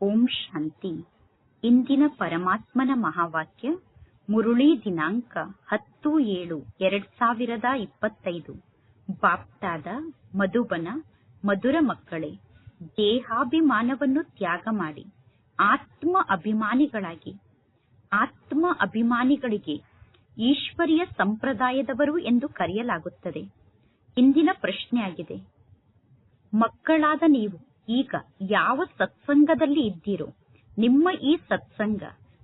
ಓಂ ಶಾಂತಿ. ಇಂದಿನ ಪರಮಾತ್ಮನ ಮಹಾವಾಕ್ಯ, ಮುರುಳಿ ದಿನಾಂಕ ಹತ್ತು ಏಳು ಎರಡ್ ಸಾವಿರದ ಇಪ್ಪತ್ತೈದು. ಬಾಪ್ತಾದ ಮಧುಬನ, ಮಧುರ ಮಕ್ಕಳೇ, ದೇಹಾಭಿಮಾನವನ್ನು ತ್ಯಾಗ ಮಾಡಿ, ಆತ್ಮ ಅಭಿಮಾನಿಗಳಾಗಿ. ಆತ್ಮ ಅಭಿಮಾನಿಗಳಿಗೆ ಈಶ್ವರಿಯ ಸಂಪ್ರದಾಯದವರು ಎಂದು ಕರೆಯಲಾಗುತ್ತದೆ. ಇಂದಿನ ಪ್ರಶ್ನೆಯಾಗಿದೆ, ಮಕ್ಕಳಾದ ನೀವು ಈಗ ಯಾವ ಸತ್ಸಂಗದಲ್ಲಿ ಇದ್ದೀರೋ, ನಿಮ್ಮ ಈ ಸತ್ಸಂಗ,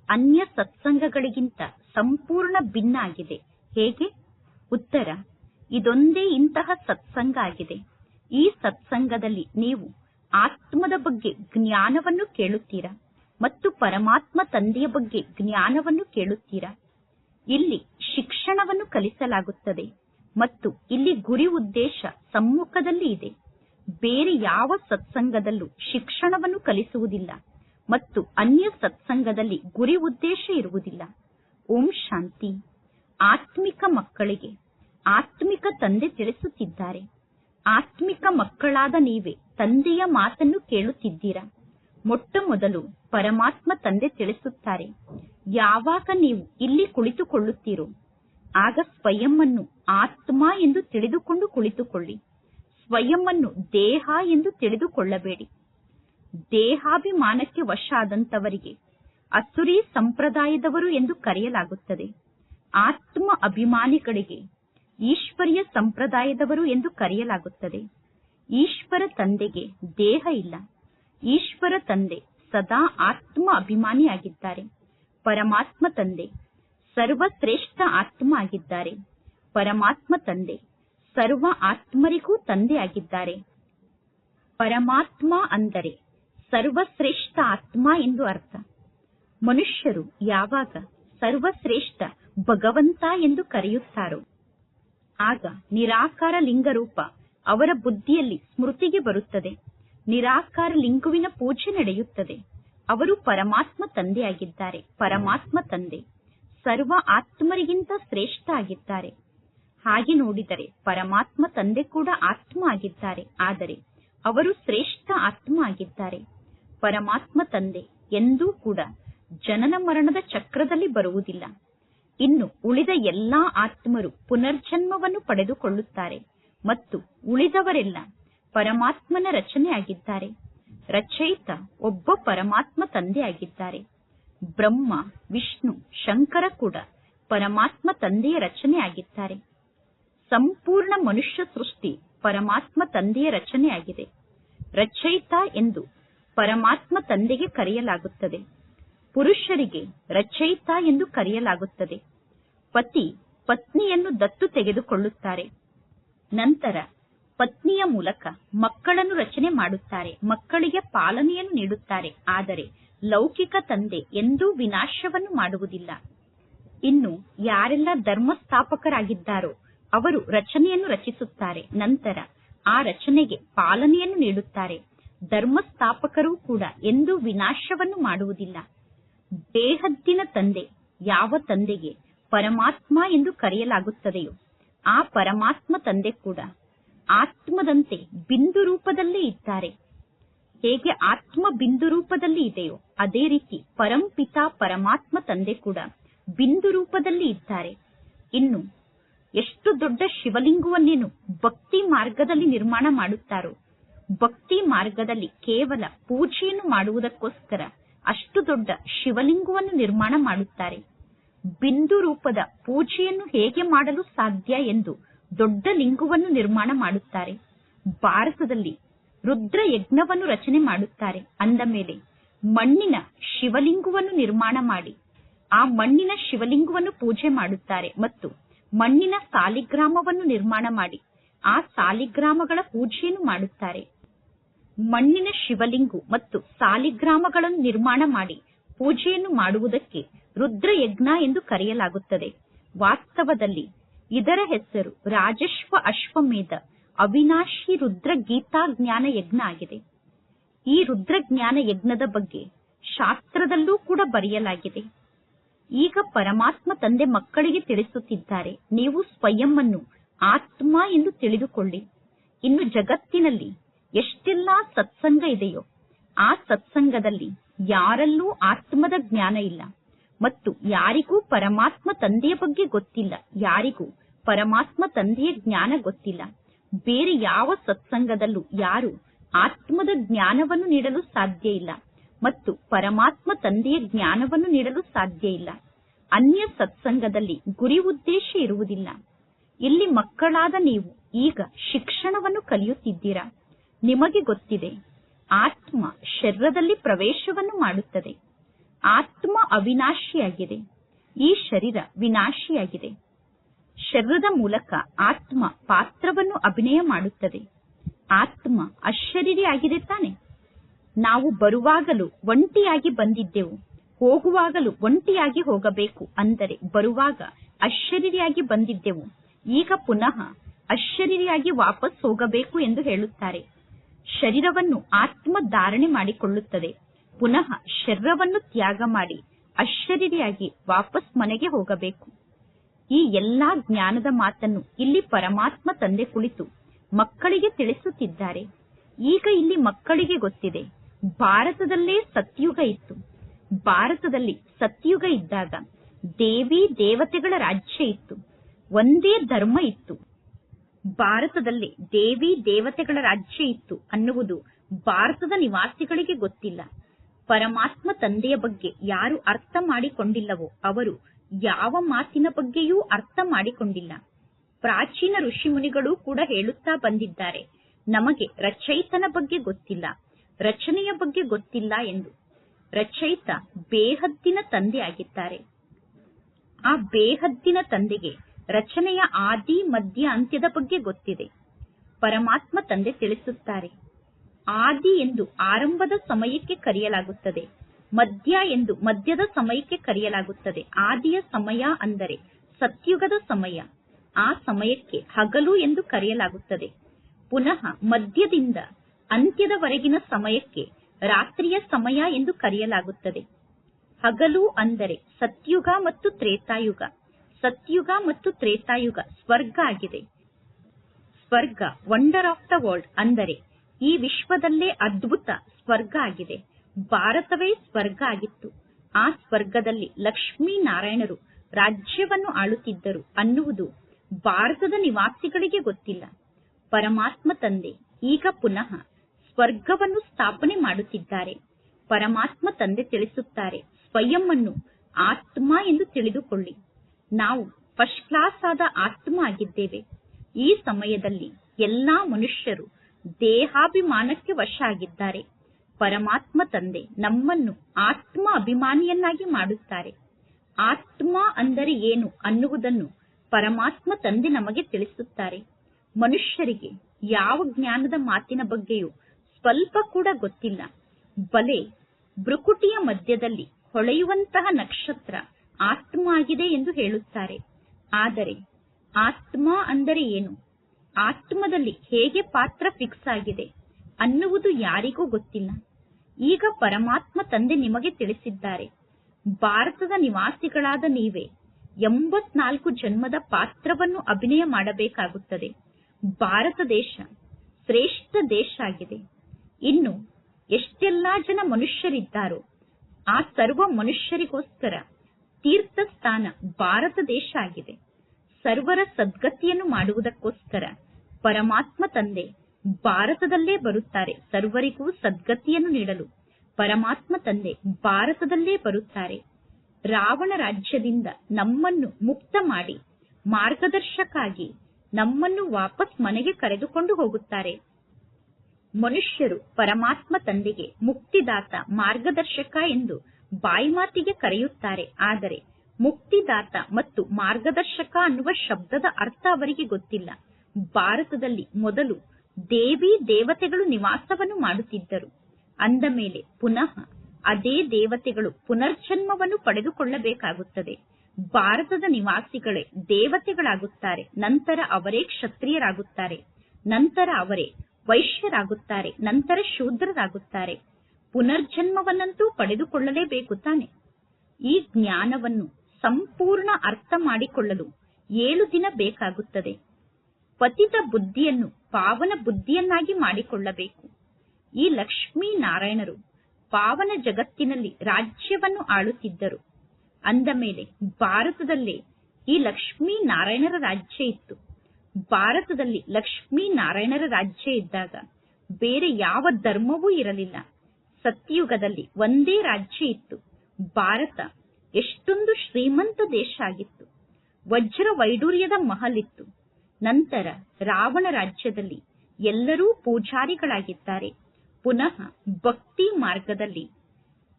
ಅನ್ಯ ಸತ್ಸಂಗಗಳಿಗಿಂತ ಸಂಪೂರ್ಣ ಭಿನ್ನ ಆಗಿದೆ. ಹೇಗೆ? ಉತ್ತರ, ಇದೊಂದೇ ಇಂತಹ ಸತ್ಸಂಗ ಆಗಿದೆ. ಈ ಸತ್ಸಂಗದಲ್ಲಿ ನೀವು ಆತ್ಮದ ಬಗ್ಗೆ ಜ್ಞಾನವನ್ನು ಕೇಳುತ್ತೀರಾ ಮತ್ತು ಪರಮಾತ್ಮ ತಂದೆಯ ಬಗ್ಗೆ ಜ್ಞಾನವನ್ನು ಕೇಳುತ್ತೀರಾ? ಇಲ್ಲಿ ಶಿಕ್ಷಣವನ್ನು ಕಲಿಸಲಾಗುತ್ತದೆ ಮತ್ತು ಇಲ್ಲಿ ಗುರಿ ಉದ್ದೇಶ ಸಮ್ಮುಖದಲ್ಲಿ ಇದೆ. ಬೇರೆ ಯಾವ ಸತ್ಸಂಗದಲ್ಲೂ ಶಿಕ್ಷಣವನ್ನು ಕಲಿಸುವುದಿಲ್ಲ ಮತ್ತು ಅನ್ಯ ಸತ್ಸಂಗದಲ್ಲಿ ಗುರಿ ಉದ್ದೇಶ ಇರುವುದಿಲ್ಲ. ಓಂ ಶಾಂತಿ. ಆತ್ಮಿಕ ಮಕ್ಕಳಿಗೆ ಆತ್ಮಿಕ ತಂದೆ ತಿಳಿಸುತ್ತಿದ್ದಾರೆ. ಆತ್ಮಿಕ ಮಕ್ಕಳಾದ ನೀವೇ ತಂದೆಯ ಮಾತನ್ನು ಕೇಳುತ್ತಿದ್ದೀರಾ? ಮೊಟ್ಟ ಮೊದಲು ಪರಮಾತ್ಮ ತಂದೆ ತಿಳಿಸುತ್ತಾರೆ, ಯಾವಾಗ ನೀವು ಇಲ್ಲಿ ಕುಳಿತುಕೊಳ್ಳುತ್ತೀರೋ, ಆಗ ಸ್ವಯಂ ಅನ್ನು ಆತ್ಮ ಎಂದು ತಿಳಿದುಕೊಂಡು ಕುಳಿತುಕೊಳ್ಳಿ. ಸ್ವಯಂವನ್ನು ದೇಹ ಎಂದು ತಿಳಿದುಕೊಳ್ಳಬೇಡಿ. ದೇಹಾಭಿಮಾನಕ್ಕೆ ವಶ ಆದಂತವರಿಗೆ ಅಸುರಿ ಸಂಪ್ರದಾಯದವರು ಎಂದು ಕರೆಯಲಾಗುತ್ತದೆ. ಆತ್ಮ ಅಭಿಮಾನಿಗಳಿಗೆ ಈಶ್ವರೀಯ ಸಂಪ್ರದಾಯದವರು ಎಂದು ಕರೆಯಲಾಗುತ್ತದೆ. ಈಶ್ವರ ತಂದೆಗೆ ದೇಹ ಇಲ್ಲ. ಈಶ್ವರ ತಂದೆ ಸದಾ ಆತ್ಮ ಅಭಿಮಾನಿಯಾಗಿದ್ದಾರೆ. ಪರಮಾತ್ಮ ತಂದೆ ಸರ್ವಶ್ರೇಷ್ಠ ಆತ್ಮ ಆಗಿದ್ದಾರೆ. ಪರಮಾತ್ಮ ತಂದೆ ಸರ್ವ ಆತ್ಮರಿಗೂ ತಂದೆಯಾಗಿದ್ದಾರೆ. ಪರಮಾತ್ಮ ಅಂದರೆ ಸರ್ವಶ್ರೇಷ್ಠ ಆತ್ಮ ಎಂದು ಅರ್ಥ. ಮನುಷ್ಯರು ಯಾವಾಗ ಸರ್ವಶ್ರೇಷ್ಠ, ಭಗವಂತ ಎಂದು ಕರೆಯುತ್ತಾರೋ, ಆಗ ನಿರಾಕಾರ ಲಿಂಗರೂಪ ಅವರ ಬುದ್ಧಿಯಲ್ಲಿ ಸ್ಮೃತಿಗೆ ಬರುತ್ತದೆ. ನಿರಾಕಾರ ಲಿಂಗುವಿನ ಪೂಜೆ ನಡೆಯುತ್ತದೆ. ಅವರು ಪರಮಾತ್ಮ ತಂದೆಯಾಗಿದ್ದಾರೆ. ಪರಮಾತ್ಮ ತಂದೆ ಸರ್ವ ಆತ್ಮರಿಗಿಂತ ಶ್ರೇಷ್ಠ ಆಗಿದ್ದಾರೆ. ಹಾಗೆ ನೋಡಿದರೆ ಪರಮಾತ್ಮ ತಂದೆ ಕೂಡ ಆತ್ಮ ಆಗಿದ್ದಾರೆ ಆದರೆ ಅವರು ಶ್ರೇಷ್ಠ ಆತ್ಮ ಆಗಿದ್ದಾರೆ ಪರಮಾತ್ಮ ತಂದೆ ಎಂದೂ ಕೂಡ ಜನನ ಮರಣದ ಚಕ್ರದಲ್ಲಿ ಬರುವುದಿಲ್ಲ. ಇನ್ನು ಉಳಿದ ಎಲ್ಲಾ ಆತ್ಮರು ಪುನರ್ಜನ್ಮವನ್ನು ಪಡೆದುಕೊಳ್ಳುತ್ತಾರೆ ಮತ್ತು ಉಳಿದವರೆಲ್ಲ ಪರಮಾತ್ಮನ ರಚನೆಯಾಗಿದ್ದಾರೆ. ರಚಯಿತ ಒಬ್ಬ ಪರಮಾತ್ಮ ತಂದೆಯಾಗಿದ್ದಾರೆ. ಬ್ರಹ್ಮ, ವಿಷ್ಣು, ಶಂಕರ ಕೂಡ ಪರಮಾತ್ಮ ತಂದೆಯ ರಚನೆ ಆಗಿದ್ದಾರೆ ಸಂಪೂರ್ಣ ಮನುಷ್ಯ ಸೃಷ್ಟಿ ಪರಮಾತ್ಮ ತಂದೆಯ ರಚನೆಯಾಗಿದೆ ರಚಯಿತ ಎಂದು ಪರಮಾತ್ಮ ತಂದೆಗೆ ಕರೆಯಲಾಗುತ್ತದೆ. ಪುರುಷರಿಗೆ ರಚಯಿತ ಎಂದು ಕರೆಯಲಾಗುತ್ತದೆ. ಪತಿ ಪತ್ನಿಯನ್ನು ದತ್ತು ತೆಗೆದುಕೊಳ್ಳುತ್ತಾರೆ. ನಂತರ ಪತ್ನಿಯ ಮೂಲಕ ಮಕ್ಕಳನ್ನು ರಚನೆ ಮಾಡುತ್ತಾರೆ. ಮಕ್ಕಳಿಗೆ ಪಾಲನೆಯನ್ನು ನೀಡುತ್ತಾರೆ. ಆದರೆ ಲೌಕಿಕ ತಂದೆ ಎಂದೂ ವಿನಾಶವನ್ನು ಮಾಡುವುದಿಲ್ಲ. ಇನ್ನು ಯಾರೆಲ್ಲ ಧರ್ಮಸ್ಥಾಪಕರಾಗಿದ್ದಾರೋ ಅವರು ರಚನೆಯನ್ನು ರಚಿಸುತ್ತಾರೆ. ನಂತರ ಆ ರಚನೆಗೆ ಪಾಲನೆಯನ್ನು ನೀಡುತ್ತಾರೆ. ಧರ್ಮಸ್ಥಾಪಕರು ಕೂಡ ಎಂದೂ ವಿನಾಶವನ್ನು ಮಾಡುವುದಿಲ್ಲ. ಬೇಹದ್ದಿನ ತಂದೆ ಯಾವ ತಂದೆಗೆ ಪರಮಾತ್ಮ ಎಂದು ಕರೆಯಲಾಗುತ್ತದೆಯೋ ಆ ಪರಮಾತ್ಮ ತಂದೆ ಕೂಡ ಆತ್ಮದಂತೆ ಬಿಂದು ರೂಪದಲ್ಲೇ ಇದ್ದಾರೆ. ಹೇಗೆ ಆತ್ಮ ಬಿಂದು ರೂಪದಲ್ಲಿ ಇದೆಯೋ ಅದೇ ರೀತಿ ಪರಂಪಿತ ಪರಮಾತ್ಮ ತಂದೆ ಕೂಡ ಬಿಂದು ರೂಪದಲ್ಲಿ ಇದ್ದಾರೆ. ಇನ್ನು ಎಷ್ಟು ದೊಡ್ಡ ಶಿವಲಿಂಗವನ್ನೇನು ಭಕ್ತಿ ಮಾರ್ಗದಲ್ಲಿ ನಿರ್ಮಾಣ ಮಾಡುತ್ತಾರೋ, ಭಕ್ತಿ ಮಾರ್ಗದಲ್ಲಿ ಕೇವಲ ಪೂಜೆಯನ್ನು ಮಾಡುವುದಕ್ಕೋಸ್ಕರ ಅಷ್ಟು ದೊಡ್ಡ ಶಿವಲಿಂಗವನ್ನು ನಿರ್ಮಾಣ ಮಾಡುತ್ತಾರೆ. ಬಿಂದು ರೂಪದ ಪೂಜೆಯನ್ನು ಹೇಗೆ ಮಾಡಲು ಸಾಧ್ಯ ಎಂದು ದೊಡ್ಡ ಲಿಂಗವನ್ನು ನಿರ್ಮಾಣ ಮಾಡುತ್ತಾರೆ. ಭಾರತದಲ್ಲಿ ರುದ್ರ ಯಜ್ಞವನ್ನು ರಚನೆ ಮಾಡುತ್ತಾರೆ. ಅಂದ ಮೇಲೆ ಮಣ್ಣಿನ ಶಿವಲಿಂಗವನ್ನು ನಿರ್ಮಾಣ ಮಾಡಿ, ಆ ಮಣ್ಣಿನ ಶಿವಲಿಂಗವನ್ನು ಪೂಜೆ ಮಾಡುತ್ತಾರೆ ಮತ್ತು ಮಣ್ಣಿನ ಸಾಲಿಗ್ರಾಮವನ್ನು ನಿರ್ಮಾಣ ಮಾಡಿ, ಆ ಸಾಲಿಗ್ರಾಮಗಳ ಪೂಜೆಯನ್ನು ಮಾಡುತ್ತಾರೆ. ಮಣ್ಣಿನ ಶಿವಲಿಂಗು ಮತ್ತು ಸಾಲಿಗ್ರಾಮಗಳನ್ನು ನಿರ್ಮಾಣ ಮಾಡಿ ಪೂಜೆಯನ್ನು ಮಾಡುವುದಕ್ಕೆ ರುದ್ರಯಜ್ಞ ಎಂದು ಕರೆಯಲಾಗುತ್ತದೆ. ವಾಸ್ತವದಲ್ಲಿ ಇದರ ಹೆಸರು ರಾಜಶ್ವ ಅಶ್ವಮೇಧ ಅವಿನಾಶಿ ರುದ್ರ ಗೀತಾ ಜ್ಞಾನ ಯಜ್ಞ ಆಗಿದೆ. ಈ ರುದ್ರ ಜ್ಞಾನ ಯಜ್ಞದ ಬಗ್ಗೆ ಶಾಸ್ತ್ರದಲ್ಲೂ ಕೂಡ ಬರೆಯಲಾಗಿದೆ. ಈಗ ಪರಮಾತ್ಮ ತಂದೆ ಮಕ್ಕಳಿಗೆ ತಿಳಿಸುತ್ತಿದ್ದಾರೆ. ನೀವು ಸ್ವಯಂವನ್ನು ಆತ್ಮ ಎಂದು ತಿಳಿದುಕೊಳ್ಳಿ. ಇನ್ನು ಜಗತ್ತಿನಲ್ಲಿ ಎಷ್ಟೆಲ್ಲ ಸತ್ಸಂಗ ಇದೆಯೋ, ಆ ಸತ್ಸಂಗದಲ್ಲಿ ಯಾರಲ್ಲೂ ಆತ್ಮದ ಜ್ಞಾನ ಇಲ್ಲ. ಮತ್ತು ಯಾರಿಗೂ ಪರಮಾತ್ಮ ತಂದೆಯ ಬಗ್ಗೆ ಗೊತ್ತಿಲ್ಲ. ಯಾರಿಗೂ ಪರಮಾತ್ಮ ತಂದೆಯ ಜ್ಞಾನ ಗೊತ್ತಿಲ್ಲ. ಬೇರೆ ಯಾವ ಸತ್ಸಂಗದಲ್ಲೂ ಯಾರು ಆತ್ಮದ ಜ್ಞಾನವನ್ನು ನೀಡಲು ಸಾಧ್ಯ ಇಲ್ಲ. ಮತ್ತು ಪರಮಾತ್ಮ ತಂದೆಯ ಜ್ಞಾನವನ್ನು ನೀಡಲು ಸಾಧ್ಯ ಇಲ್ಲ. ಅನ್ಯ ಸತ್ಸಂಗದಲ್ಲಿ ಗುರಿ ಉದ್ದೇಶ ಇರುವುದಿಲ್ಲ. ಇಲ್ಲಿ ಮಕ್ಕಳಾದ ನೀವು ಈಗ ಶಿಕ್ಷಣವನ್ನು ಕಲಿಯುತ್ತಿದ್ದೀರಾ? ನಿಮಗೆ ಗೊತ್ತಿದೆ, ಆತ್ಮ ಶರೀರದಲ್ಲಿ ಪ್ರವೇಶವನ್ನು ಮಾಡುತ್ತದೆ. ಆತ್ಮ ಅವಿನಾಶಿಯಾಗಿದೆ. ಈ ಶರೀರ ವಿನಾಶಿಯಾಗಿದೆ. ಶರೀರದ ಮೂಲಕ ಆತ್ಮ ಪಾತ್ರವನ್ನು ಅಭಿನಯ ಮಾಡುತ್ತದೆ. ಆತ್ಮ ಅಶರೀರಿಯಾಗಿದೆ ತಾನೆ. ನಾವು ಬರುವಾಗಲೂ ಒಂಟಿಯಾಗಿ ಬಂದಿದ್ದೆವು. ಹೋಗುವಾಗಲೂ ಒಂಟಿಯಾಗಿ ಹೋಗಬೇಕು ಅಂದರೆ ಬರುವಾಗ ಅಶರೀರಿಯಾಗಿ ಬಂದಿದ್ದೆವು. ಈಗ ಪುನಃ ಅಶರೀರಿಯಾಗಿ ವಾಪಸ್ ಹೋಗಬೇಕು ಎಂದು ಹೇಳುತ್ತಾರೆ. ಶರೀರವನ್ನು ಆತ್ಮ ಧಾರಣೆ ಮಾಡಿಕೊಳ್ಳುತ್ತದೆ. ಪುನಃ ಶರೀರವನ್ನು ತ್ಯಾಗ ಮಾಡಿ ಅಶರೀರಿಯಾಗಿ ವಾಪಸ್ ಮನೆಗೆ ಹೋಗಬೇಕು. ಈ ಎಲ್ಲಾ ಜ್ಞಾನದ ಮಾತನ್ನು ಇಲ್ಲಿ ಪರಮಾತ್ಮ ತಂದೆ ಕುಳಿತು ಮಕ್ಕಳಿಗೆ ತಿಳಿಸುತ್ತಿದ್ದಾರೆ. ಈಗ ಇಲ್ಲಿ ಮಕ್ಕಳಿಗೆ ಗೊತ್ತಿದೆ. ಭಾರತದಲ್ಲೇ ಸತ್ಯುಗ ಇತ್ತು. ಭಾರತದಲ್ಲಿ ಸತ್ಯುಗ ಇದ್ದಾಗ ದೇವಿ ದೇವತೆಗಳ ರಾಜ್ಯ ಇತ್ತು. ಒಂದೇ ಧರ್ಮ ಇತ್ತು. ಭಾರತದಲ್ಲಿ ದೇವಿ ದೇವತೆಗಳ ರಾಜ್ಯ ಇತ್ತು ಅನ್ನುವುದು ಭಾರತದ ನಿವಾಸಿಗಳಿಗೆ ಗೊತ್ತಿಲ್ಲ. ಪರಮಾತ್ಮ ತಂದೆಯ ಬಗ್ಗೆ ಯಾರು ಅರ್ಥ ಮಾಡಿಕೊಂಡಿಲ್ಲವೋ ಅವರು ಯಾವ ಮಾತಿನ ಬಗ್ಗೆಯೂ ಅರ್ಥ ಮಾಡಿಕೊಂಡಿಲ್ಲ. ಪ್ರಾಚೀನ ಋಷಿಮುನಿಗಳು ಕೂಡ ಹೇಳುತ್ತಾ ಬಂದಿದ್ದಾರೆ, ನಮಗೆ ರಚಯಿತನ ಬಗ್ಗೆ ಗೊತ್ತಿಲ್ಲ. ರಚನೆಯ ಬಗ್ಗೆ ಗೊತ್ತಿಲ್ಲ ಎಂದು ರಚಯಿತ ಬೇಹದ್ದಿನ ತಂದೆ ಆಗಿದ್ದಾರೆ ಆ ಬೇಹದ್ದಿನ ತಂದೆಗೆ ರಚನೆಯ ಆದಿ, ಮಧ್ಯ, ಅಂತ್ಯದ ಬಗ್ಗೆ ಗೊತ್ತಿದೆ. ಪರಮಾತ್ಮ ತಂದೆ ತಿಳಿಸುತ್ತಾರೆ. ಆದಿ ಎಂದು ಆರಂಭದ ಸಮಯಕ್ಕೆ ಕರೆಯಲಾಗುತ್ತದೆ. ಮಧ್ಯ ಎಂದು ಮಧ್ಯದ ಸಮಯಕ್ಕೆ ಕರೆಯಲಾಗುತ್ತದೆ. ಆದಿಯ ಸಮಯ ಅಂದರೆ ಸತ್ಯುಗದ ಸಮಯ. ಆ ಸಮಯಕ್ಕೆ ಹಗಲು ಎಂದು ಕರೆಯಲಾಗುತ್ತದೆ. ಪುನಃ ಮಧ್ಯದಿಂದ ಅಂತ್ಯದವರೆಗಿನ ಸಮಯಕ್ಕೆ ರಾತ್ರಿಯ ಸಮಯ ಎಂದು ಕರೆಯಲಾಗುತ್ತದೆ. ಹಗಲು ಅಂದರೆ ಸತ್ಯುಗ ಮತ್ತು ತ್ರೇತಾಯುಗ. ಸತ್ಯುಗ ಮತ್ತು ತ್ರೇತಾಯುಗ ಸ್ವರ್ಗ ಆಗಿದೆ. ಸ್ವರ್ಗ ವಂಡರ್ ಆಫ್ ದ ವರ್ಲ್ಡ್ ಅಂದರೆ ಈ ವಿಶ್ವದಲ್ಲೇ ಅದ್ಭುತ ಸ್ವರ್ಗ ಆಗಿದೆ. ಭಾರತವೇ ಸ್ವರ್ಗ ಆಗಿತ್ತು. ಆ ಸ್ವರ್ಗದಲ್ಲಿ ಲಕ್ಷ್ಮೀ ನಾರಾಯಣರು ರಾಜ್ಯವನ್ನು ಆಳುತ್ತಿದ್ದರು ಅನ್ನುವುದು ಭಾರತದ ನಿವಾಸಿಗಳಿಗೆ ಗೊತ್ತಿಲ್ಲ. ಪರಮಾತ್ಮ ತಂದೆ ಈಗ ಪುನಃ ಸ್ವರ್ಗವನ್ನು ಸ್ಥಾಪನೆ ಮಾಡುತ್ತಿದ್ದಾರೆ. ಪರಮಾತ್ಮ ತಂದೆ ತಿಳಿಸುತ್ತಾರೆ ಸ್ವಯಂ ಆತ್ಮ ಎಂದು ತಿಳಿದುಕೊಳ್ಳಿ. ನಾವು ಫಸ್ಟ್ ಕ್ಲಾಸ್ ಆದ ಆತ್ಮ ಆಗಿದ್ದೇವೆ. ಈ ಸಮಯದಲ್ಲಿ ಎಲ್ಲಾ ಮನುಷ್ಯರು ದೇಹಾಭಿಮಾನಕ್ಕೆ ವಶ ಆಗಿದ್ದಾರೆ ಪರಮಾತ್ಮ ತಂದೆ ನಮ್ಮನ್ನು ಆತ್ಮ ಅಭಿಮಾನಿಯನ್ನಾಗಿ ಮಾಡುತ್ತಾರೆ. ಆತ್ಮ ಅಂದರೆ ಏನು ಅನ್ನುವುದನ್ನು ಪರಮಾತ್ಮ ತಂದೆ ನಮಗೆ ತಿಳಿಸುತ್ತಾರೆ. ಮನುಷ್ಯರಿಗೆ ಯಾವ ಜ್ಞಾನದ ಮಾತಿನ ಬಗ್ಗೆಯೂ ಸ್ವಲ್ಪ ಕೂಡ ಗೊತ್ತಿಲ್ಲ. ಬಲೆ ಬೃಕುಟಿಯ ಮಧ್ಯದಲ್ಲಿ ಹೊಳೆಯುವಂತಹ ನಕ್ಷತ್ರ ಆತ್ಮ ಆಗಿದೆ ಎಂದು ಹೇಳುತ್ತಾರೆ. ಆದರೆ ಆತ್ಮ ಅಂದರೆ ಏನು? ಆತ್ಮದಲ್ಲಿ ಹೇಗೆ ಪಾತ್ರ ಫಿಕ್ಸ್ ಆಗಿದೆ ಅನ್ನುವುದು ಯಾರಿಗೂ ಗೊತ್ತಿಲ್ಲ. ಈಗ ಪರಮಾತ್ಮ ತಂದೆ ನಿಮಗೆ ತಿಳಿಸಿದ್ದಾರೆ. ಭಾರತದ ನಿವಾಸಿಗಳಾದ ನೀವೇ ಎಂಬತ್ನಾಲ್ಕು ಜನ್ಮದ ಪಾತ್ರವನ್ನು ಅಭಿನಯ ಮಾಡಬೇಕಾಗುತ್ತದೆ. ಭಾರತ ದೇಶ ಶ್ರೇಷ್ಠ ದೇಶ ಆಗಿದೆ. ಇನ್ನು ಎಷ್ಟೆಲ್ಲಾ ಜನ ಮನುಷ್ಯರಿದ್ದಾರೋ ಆ ಸರ್ವ ಮನುಷ್ಯರಿಗೋಸ್ಕರ ತೀರ್ಥ ಸ್ಥಾನ ಭಾರತ ದೇಶ ಆಗಿದೆ. ಸರ್ವರ ಸದ್ಗತಿಯನ್ನು ಮಾಡುವುದಕ್ಕೋಸ್ಕರ ಪರಮಾತ್ಮ ತಂದೆ ಭಾರತದಲ್ಲೇ ಬರುತ್ತಾರೆ, ಸರ್ವರಿಗೂ ಸದ್ಗತಿಯನ್ನು ನೀಡಲು. ಪರಮಾತ್ಮ ತಂದೆ ಭಾರತದಲ್ಲೇ ಬರುತ್ತಾರೆ. ರಾವಣ ರಾಜ್ಯದಿಂದ ನಮ್ಮನ್ನು ಮುಕ್ತ ಮಾಡಿ ಮಾರ್ಗದರ್ಶಕಾಗಿ ನಮ್ಮನ್ನು ವಾಪಸ್ ಮನೆಗೆ ಕರೆದುಕೊಂಡು ಹೋಗುತ್ತಾರೆ. ಮನುಷ್ಯರು ಪರಮಾತ್ಮ ತಂದೆಗೆ ಮುಕ್ತಿದಾತ ಮಾರ್ಗದರ್ಶಕ ಎಂದು ಬಾಯಿ ಮಾತಿಗೆ ಕರೆಯುತ್ತಾರೆ. ಆದರೆ ಮುಕ್ತಿದಾತ ಮತ್ತು ಮಾರ್ಗದರ್ಶಕ ಅನ್ನುವ ಶಬ್ದದ ಅರ್ಥ ಅವರಿಗೆ ಗೊತ್ತಿಲ್ಲ. ಭಾರತದಲ್ಲಿ ಮೊದಲು ದೇವಿ ದೇವತೆಗಳು ನಿವಾಸವನ್ನು ಮಾಡುತ್ತಿದ್ದರು. ಅಂದ ಮೇಲೆ ಪುನಃ ಅದೇ ದೇವತೆಗಳು ಪುನರ್ಜನ್ಮವನ್ನು ಪಡೆದುಕೊಳ್ಳಬೇಕಾಗುತ್ತದೆ. ಭಾರತದ ನಿವಾಸಿಗಳೇ ದೇವತೆಗಳಾಗುತ್ತಾರೆ. ನಂತರ ಅವರೇ ಕ್ಷತ್ರಿಯರಾಗುತ್ತಾರೆ. ನಂತರ ಅವರೇ ವೈಶ್ಯರಾಗುತ್ತಾರೆ, ನಂತರ ಶೂದ್ರರಾಗುತ್ತಾರೆ. ಪುನರ್ಜನ್ಮವನ್ನಂತೂ ಪಡೆದುಕೊಳ್ಳಲೇಬೇಕು ತಾನೆ. ಈ ಜ್ಞಾನವನ್ನು ಸಂಪೂರ್ಣ ಅರ್ಥ ಮಾಡಿಕೊಳ್ಳಲು ಏಳು ದಿನ ಬೇಕಾಗುತ್ತದೆ. ಪತಿತ ಬುದ್ಧಿಯನ್ನು ಪಾವನ ಬುದ್ಧಿಯನ್ನಾಗಿ ಮಾಡಿಕೊಳ್ಳಬೇಕು. ಈ ಲಕ್ಷ್ಮೀ ನಾರಾಯಣರು ಪಾವನ ಜಗತ್ತಿನಲ್ಲಿ ರಾಜ್ಯವನ್ನು ಆಳುತ್ತಿದ್ದರು. ಅಂದ ಮೇಲೆ ಭಾರತದಲ್ಲೇ ಈ ಲಕ್ಷ್ಮೀ ನಾರಾಯಣರ ರಾಜ್ಯ ಇತ್ತು. ಭಾರತದಲ್ಲಿ ಲಕ್ಷ್ಮೀ ನಾರಾಯಣರ ರಾಜ್ಯ ಇದ್ದಾಗ ಬೇರೆ ಯಾವ ಧರ್ಮವೂ ಇರಲಿಲ್ಲ. ಸತ್ಯಯುಗದಲ್ಲಿ ಒಂದೇ ರಾಜ್ಯ ಇತ್ತು. ಭಾರತ ಎಷ್ಟೊಂದು ಶ್ರೀಮಂತ ದೇಶ ಆಗಿತ್ತು. ವಜ್ರ ವೈಡೂರ್ಯದ ಮಹಲ್ ಇತ್ತು ನಂತರ ರಾವಣ ರಾಜ್ಯದಲ್ಲಿ ಎಲ್ಲರೂ ಪೂಜಾರಿಗಳಾಗಿದ್ದಾರೆ. ಪುನಃ ಭಕ್ತಿ ಮಾರ್ಗದಲ್ಲಿ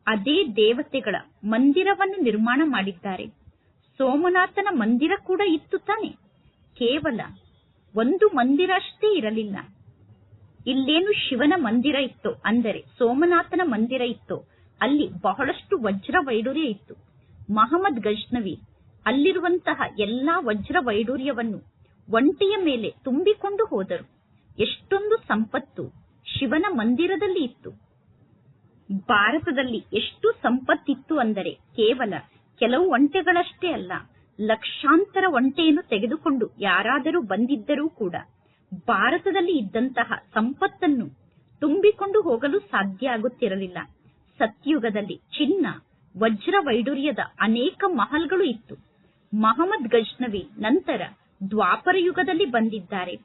ಅದೇ ದೇವತೆಗಳ ಮಂದಿರವನ್ನು ನಿರ್ಮಾಣ ಮಾಡಿದ್ದಾರೆ. ಸೋಮನಾಥನ ಮಂದಿರ ಕೂಡ ಇತ್ತು ತಾನೆ. ಕೇವಲ ಒಂದು ಮಂದಿರ ಅಷ್ಟೇ ಇರಲಿಲ್ಲ. ಇಲ್ಲೇನು ಶಿವನ ಮಂದಿರ ಇತ್ತು? ಅಂದರೆ ಸೋಮನಾಥನ ಮಂದಿರ ಇತ್ತು. ಅಲ್ಲಿ ಬಹಳಷ್ಟು ವಜ್ರ ವೈಡೂರ್ಯ ಇತ್ತು. ಮಹಮ್ಮದ್ ಗಜ್ನವಿ ಅಲ್ಲಿರುವಂತಹ ಎಲ್ಲಾ ವಜ್ರ ವೈಡೂರ್ಯವನ್ನು ಒಂಟಿಯ ಮೇಲೆ ತುಂಬಿಕೊಂಡು ಹೋದರು. ಎಷ್ಟೊಂದು ಸಂಪತ್ತು ಶಿವನ ಮಂದಿರದಲ್ಲಿ ಇತ್ತು. ಭಾರತದಲ್ಲಿ ಎಷ್ಟು ಸಂಪತ್ತಿತ್ತು ಅಂದರೆ ಕೇವಲ ಕೆಲವು ಒಂಟೆಗಳಷ್ಟೇ ಅಲ್ಲ ಲಕ್ಷಾಂತರ ಒಂಟೆಯನ್ನು ತೆಗೆದುಕೊಂಡು ಯಾರಾದರೂ ಬಂದಿದ್ದರೂ ಕೂಡ ಭಾರತದಲ್ಲಿ ಇದ್ದಂತಹ ಸಂಪತ್ತನ್ನು ತುಂಬಿಕೊಂಡು ಹೋಗಲು ಸಾಧ್ಯ ಆಗುತ್ತಿರಲಿಲ್ಲ. ಸತ್ಯುಗದಲ್ಲಿ ಚಿನ್ನ, ವಜ್ರ ವೈಡೂರ್ಯದ ಅನೇಕ ಮಹಲ್ಗಳು ಇತ್ತು. ಮಹಮ್ಮದ್ ಗಜ್ನವಿ ನಂತರ ದ್ವಾಪರ ಯುಗದಲ್ಲಿ ಬಂದಿದ್ದಾರೆ.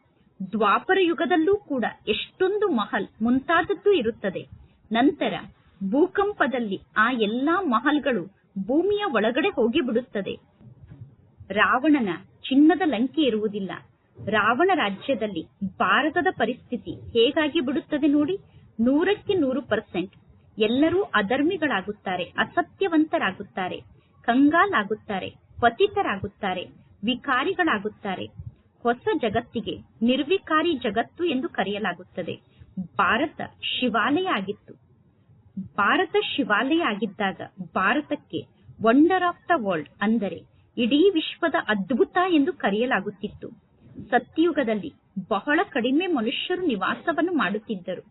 ದ್ವಾಪರ ಯುಗದಲ್ಲೂ ಕೂಡ ಎಷ್ಟೊಂದು ಮಹಲ್ ಮುಂತಾದದ್ದು ಇರುತ್ತದೆ. ನಂತರ ಭೂಕಂಪದಲ್ಲಿ ಆ ಎಲ್ಲಾ ಮಹಲ್ಗಳು ಭೂಮಿಯ ಒಳಗಡೆ ಹೋಗಿಬಿಡುತ್ತದೆ. ರಾವಣನ ಚಿನ್ನದ ಲಂಕೆ ಇರುವುದಿಲ್ಲ. ರಾವಣ ರಾಜ್ಯದಲ್ಲಿ ಭಾರತದ ಪರಿಸ್ಥಿತಿ ಹೇಗಾಗಿ ಬಿಡುತ್ತದೆ ನೋಡಿ? ನೂರಕ್ಕೆ ನೂರು ಪರ್ಸೆಂಟ್. ಎಲ್ಲರೂ ಅಧರ್ಮಿಗಳಾಗುತ್ತಾರೆ, ಅಸತ್ಯವಂತರಾಗುತ್ತಾರೆ, ಕಂಗಾಲಾಗುತ್ತಾರೆ, ಪತಿತರಾಗುತ್ತಾರೆ, ವಿಕಾರಿಗಳಾಗುತ್ತಾರೆ. ಹೊಸ ಜಗತ್ತಿಗೆ ನಿರ್ವಿಕಾರಿ ಜಗತ್ತು ಎಂದು ಕರೆಯಲಾಗುತ್ತದೆ. ಭಾರತ ಶಿವಾಲಯ ಆಗಿತ್ತು. ಭಾರತ ಶಿವಾಲಯ ಆಗಿದ್ದಾಗ ಭಾರತಕ್ಕೆ ವಂಡರ್ ಆಫ್ ದ ವರ್ಲ್ಡ್ ಅಂದರೆ ಇಡೀ ವಿಶ್ವದ ಅದ್ಭುತ ಎಂದು ಕರೆಯಲಾಗುತ್ತಿತ್ತು. ಸತ್ಯಯುಗದಲ್ಲಿ ಬಹಳ ಕಡಿಮೆ ಮನುಷ್ಯರು ನಿವಾಸವನ್ನು ಮಾಡುತ್ತಿದ್ದರು.